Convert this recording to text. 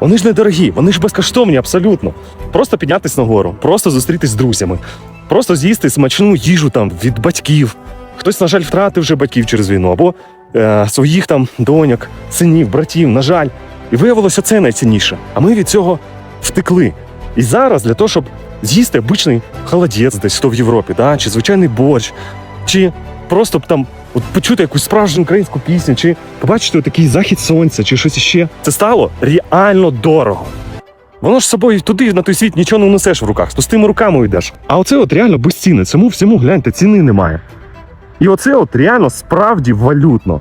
Вони ж недорогі, вони ж безкоштовні абсолютно. Просто піднятись нагору, просто зустрітись з друзями, просто з'їсти смачну їжу там від батьків. Хтось, на жаль, втратив вже батьків через війну, або е, своїх там доньок, синів, братів, на жаль. І виявилося це найцінніше. А ми від цього втекли. І зараз для того, щоб з'їсти обичний холодець десь хто в Європі, да? чи звичайний борщ, чи просто б там от почути якусь справжню українську пісню, чи побачити такий захід сонця, чи щось іще. Це стало реально дорого. Воно ж собою туди на той світ нічого не несеш в руках, з пустими руками йдеш. А оце от реально безцінне. Цьому всьому гляньте, ціни немає. І оце от реально справді валютно.